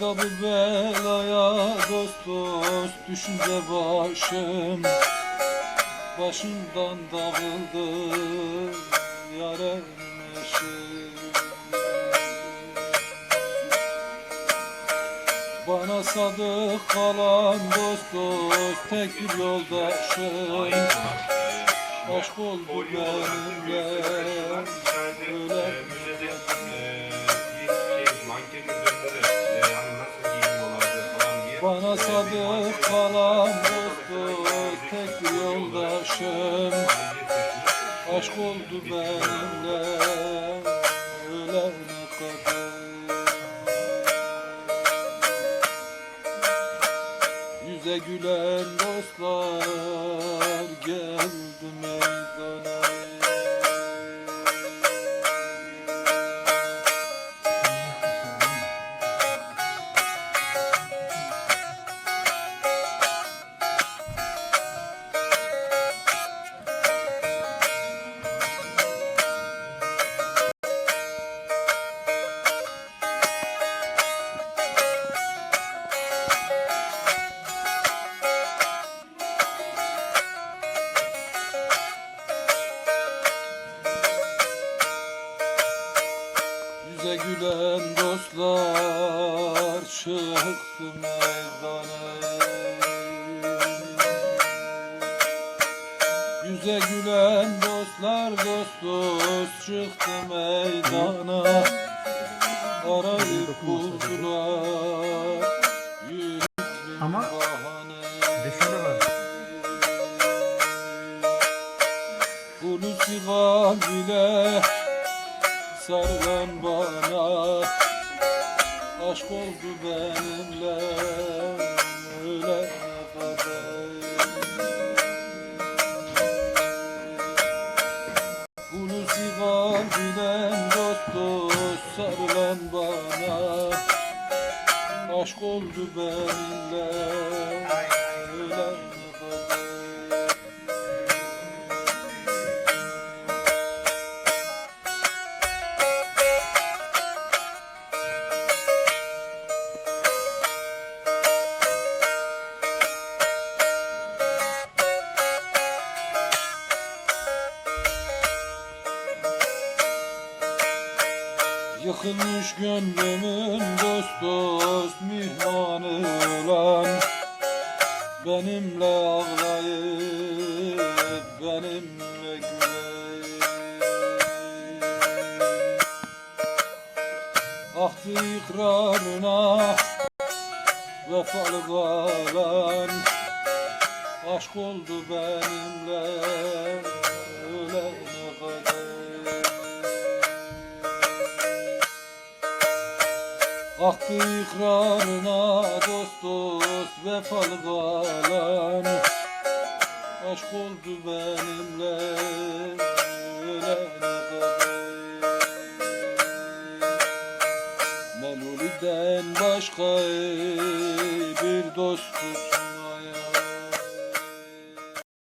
bu belaya dost dost düşünce başım Başımdan dağıldı eşim Bana sadık kalan dost dost tek bir yoldaşım Aşk oldu benimle sadık kalan dost dost tek yoldaşım. Aşk oldu benimle. Ölene kadar Yüze gülen dostlar geldi meydana dostlar çıktı meydana. Yüze gülen dostlar dost dost çıktı meydana. Arayıp buldular Ama şöyle var. Hulusi bile sarılan bana Aşk oldu benimle ölene kadar Hulusi bilen dost dost sarılan bana. Aşk oldu benimle ölene Yıkılmış gönlümün dost dost mihmanı olan Benimle ağlayıp benimle güler Ahtı ikrarına vefalı kalan Aşk oldu benimle ölene Hakkı ikrarına dost dost vefalı kalan. Aşk oldu benimle ölene kadar. Meluliden başka bir dostum